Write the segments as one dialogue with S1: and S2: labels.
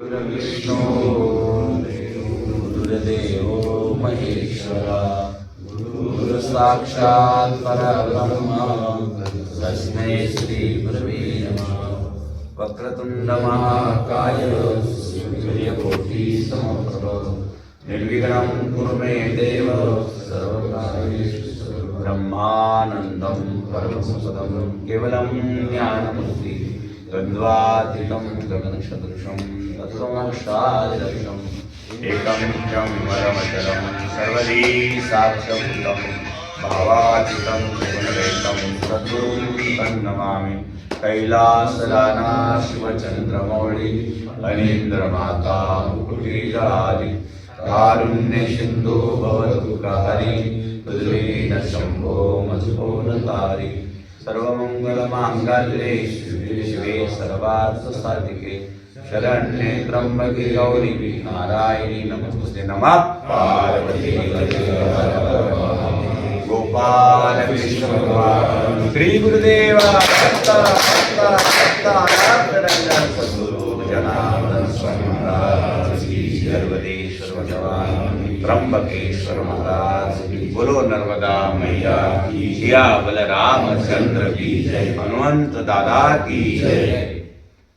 S1: गुरुविष्णु गुरुदेवो महेश्वरा गुरुसाक्षात् परब्रह्म तस्मै श्रीगुरवे नमः वक्रतुण्डमहाकाय सूर्यकोटिसमप्रभ निर्विघ्नं कुरु मे देव सर्वकार्येषु ब्रह्मानन्दं परमसुखदं केवलं ज्ञानमुक्ति द्वन्द्वातीतं गगनसदृशं तत्त्वमक्षादिदर्शम् एकं नित्यं वरमचलं सर्वदी साक्षभूतं भावातीतं गुणरहितं सद्गुरुं तन्नमामि। कैलासदाना शिवचन्द्रमौळि अनीन्द्रमाता मुकुटीजादि कारुण्यसिन्धो भवतु प्रहरि शम्भो मधुपोनतारि सर्वमङ्गलमाङ्गल्ये शिवे शिवे सर्वार्थसाधिके शरण्ये त्र्यम्बके गौरी नारायणी नमस्ते नमः। पार्वती गोपाल कृष्ण भगवान श्री गुरुदेव दत्त दत्त दत्त अनाथरंजन सद्गुरु जनार्दन स्वामी महाराज सर्वजवान। सर्वदेश्वर भगवान त्र्यंबकेश्वर महाराज की बोलो नर्मदा मैया की जिया बलरामचंद्र की जय हनुमंत दादा की जय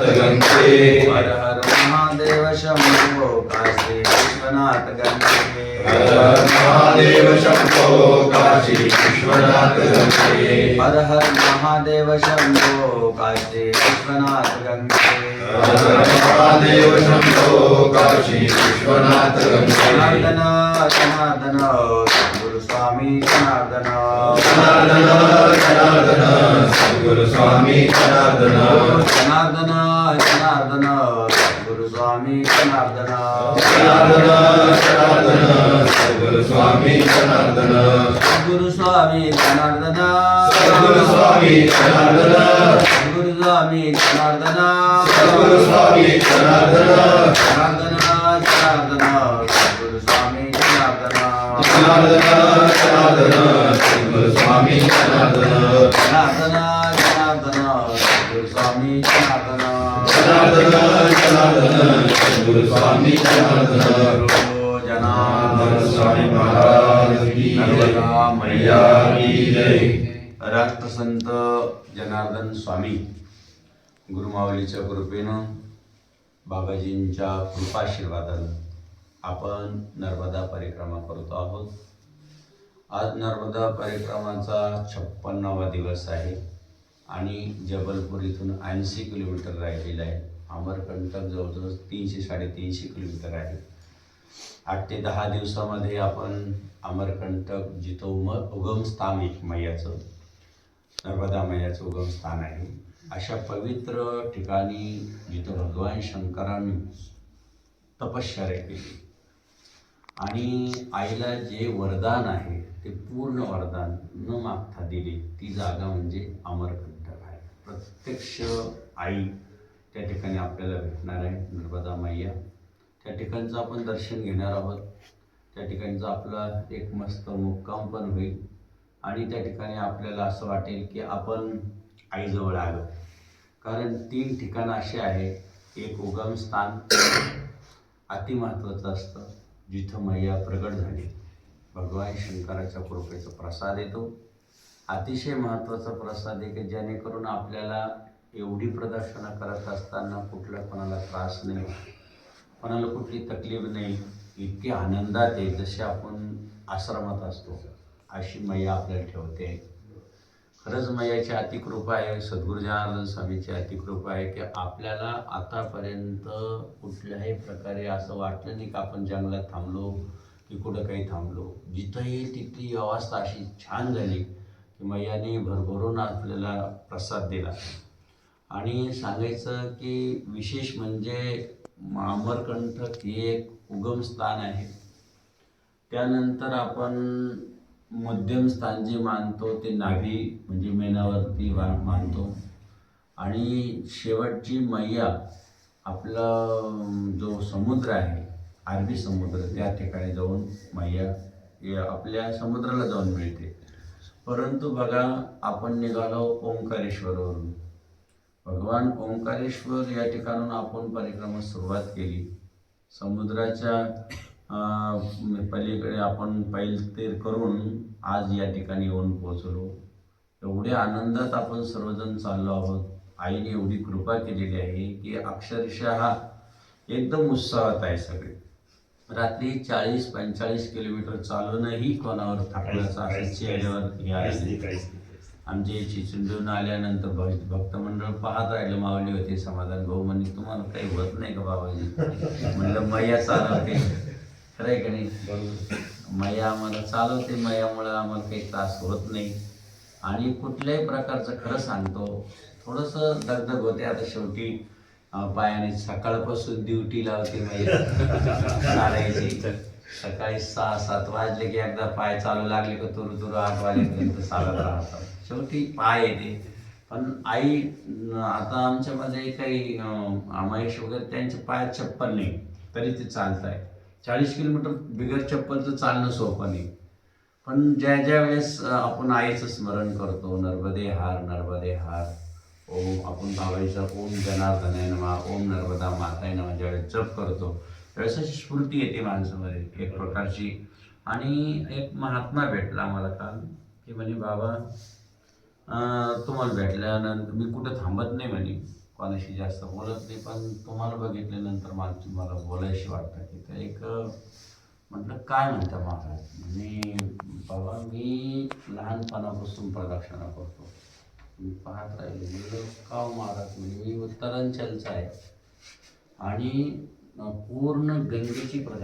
S2: गंगे
S1: हर हर महादेव शंभो काशी विश्वनाथ गंगे।
S2: हर महादेव शंभो काशी विश्वनाथ गंगे।
S1: हर हर महादेव शंभो काशी विश्वनाथ गंगे।
S2: हर महादेव शंभो काशी विश्वनाथ गंगे।
S1: जनार्दन जनार्दन गुरु स्वामी जनार्दन
S2: जनार्दन जनार्दन सद्गुरु स्वामी जनार्दन
S1: जनार्दन जनार्दन गुरु स्वामी जनार्दन
S2: जनार्दन जनार्दन सद्गुरु स्वामी जनार्दन
S1: गुरु स्वामी जनार्दन
S2: सद्गुरु स्वामी जनार्दन
S1: गुरु स्वामी जनार्दन
S2: सद्गुरु स्वामी जनार्दन
S1: जनार्दन जनार्दन गुरु स्वामी जनार्दन
S2: जनार्दन जनार्दन जनार्दन
S1: जनार्दन
S2: सद्गुरु स्वामी जनार्दन
S1: जनार्दन
S2: स्वामी महाराज की मैया की जय
S1: जनार्दन स्वामी गुरुमावलीच्या कृपेनं बाबाजींच्या कृपाशीर्वादानं आपण नर्मदा परिक्रमा करतो आहोत. आज नर्मदा परिक्रमाचा छप्पन्नावा दिवस आहे. आणि जबलपूर इथून ऐंशी किलोमीटर राहिलेलं आहे. अमरकंटक जवळजवळ तीनशे साडेतीनशे किलोमीटर आहे. आठ ते दहा दिवसामध्ये आपण अमरकंटक जिथं उम उगम स्थान मैयाचं नर्मदा मैयाचं उगम स्थान आहे. अशा पवित्र ठिकाणी जिथं भगवान शंकरांनी तपश्चर्या केली. आणि आईला जे वरदान आहे ते पूर्ण वरदान न मागता दिले. ती जागा म्हणजे अमरकंटक आहे प्रत्यक्ष आई त्या ठिकाणी आपल्याला भेटणार आहे नर्मदा मैया. त्या ठिकाणचं आपण दर्शन घेणार आहोत. त्या ठिकाणचा आपला एक मस्त मुक्काम पण होईल. आणि त्या ठिकाणी आपल्याला असं वाटेल की आपण आईजवळ आलो. कारण तीन ठिकाणं असे आहे. एक उगम स्थान अति महत्त्वाचं असतं जिथं मैया प्रगट झाली. भगवान शंकराच्या कृपेचा प्रसाद येतो. अतिशय महत्त्वाचा प्रसाद आहे की जेणेकरून आपल्याला एवढी प्रदक्षिणा करत असताना कुठल्या कोणाला त्रास नाही कोणाला कुठली तकलीफ नाही इतके आनंदात आहे जसे आपण आश्रमात असतो. अशी मैया आपल्याला ठेवते. खरंच मैयाची अतिकृपा आहे सद्गुरू जनार्दन स्वामीची अतिकृपा आहे की आपल्याला आतापर्यंत कुठल्याही प्रकारे असं वाटलं नाही की आपण जंगलात थांबलो की कुठं काही थांबलो. जिथंही तिथली अवस्था अशी छान झाली की मैयाने भरभरून आपल्याला प्रसाद दिला. आणि सांगायचं की विशेष म्हणजे अमरकंठक हे एक उगम स्थान आहे. त्यानंतर आपण मध्यम स्थान जे मानतो ते नाभी म्हणजे मेनावरती वा- मानतो. आणि शेवटची मैया आपला जो समुद्र आहे अरबी समुद्र त्या ठिकाणी जाऊन मैया आपल्या समुद्राला जाऊन मिळते. परंतु बघा आपण निघालो ओंकारेश्वरवरून. भगवान ओंकारेश्वर या ठिकाणून आपण परिक्रमा सुरुवात केली. समुद्राच्या पलीकडे आपण पैलतीर करून आज या ठिकाणी येऊन पोहोचलो. एवढ्या आनंदात आपण सर्वजण चाललो आहोत. आईने एवढी कृपा केलेली आहे की अक्षरशः एकदम उत्साहात आहे सगळे. रात्री चाळीस पंचेचाळीस किलोमीटर चालूनही कोणावर थाकल्याचं असं चेहऱ्यावर आहे. आमचे चिचुंडून आल्यानंतर भक्त मंडळ पाहत राहिलं मावली होते समाधान भाऊ म्हणे तुम्हाला काही होत नाही का बाबाजी? म्हणलं मैया चालवते. खरं आहे का नाही? मैया आम्हाला चालवते मैयामुळं आम्हाला काही त्रास होत नाही. आणि कुठल्याही प्रकारचं खरं सांगतो थोडंसं दगदग होते. आता शेवटी पायाने सकाळपासून ड्युटी लावते मैया चालायची सकाळी सहा सात वाजले की एकदा पाय चालू लागले का तुरु तुरु आठ वाजेपर्यंत चालत राहतात शेवटी पाय येते. पण आई आता आमच्यामध्ये काही अं, वगैरे त्यांच्या पायात चप्पल नाही. तरी ते चालत आहे चाळीस किलोमीटर बिगर चप्पलचं चालणं सोपं नाही. पण ज्या ज्या वेळेस आपण आईचं स्मरण करतो नर्मदे हार नर्मदे हार. ओम आपण बाबाईचा ओम जनार्दनाय नमा. ओम नर्मदा माताय नमा. ज्यावेळेस जप करतो त्यावेळेस अशी स्फूर्ती येते माणसामध्ये. एक प्रकारची आणि एक महात्मा भेटला मला काल की म्हणे बाबा तुम्हाला भेटल्यानंतर मी कुठं थांबत नाही म्हणे. कोणाशी जास्त बोलत नाही पण तुम्हाला बघितल्यानंतर मला तुम्हाला बोलायशी वाटतं की तर एक म्हटलं काय म्हणता महाराज? म्हणे बाबा मी लहानपणापासून प्रदक्षिणा करतो. मी पाहत राहिलो. मी का महाराज म्हणजे मी उत्तरांचलचा आहे. आणि पूर्ण गंगेची प्रदक्षिणा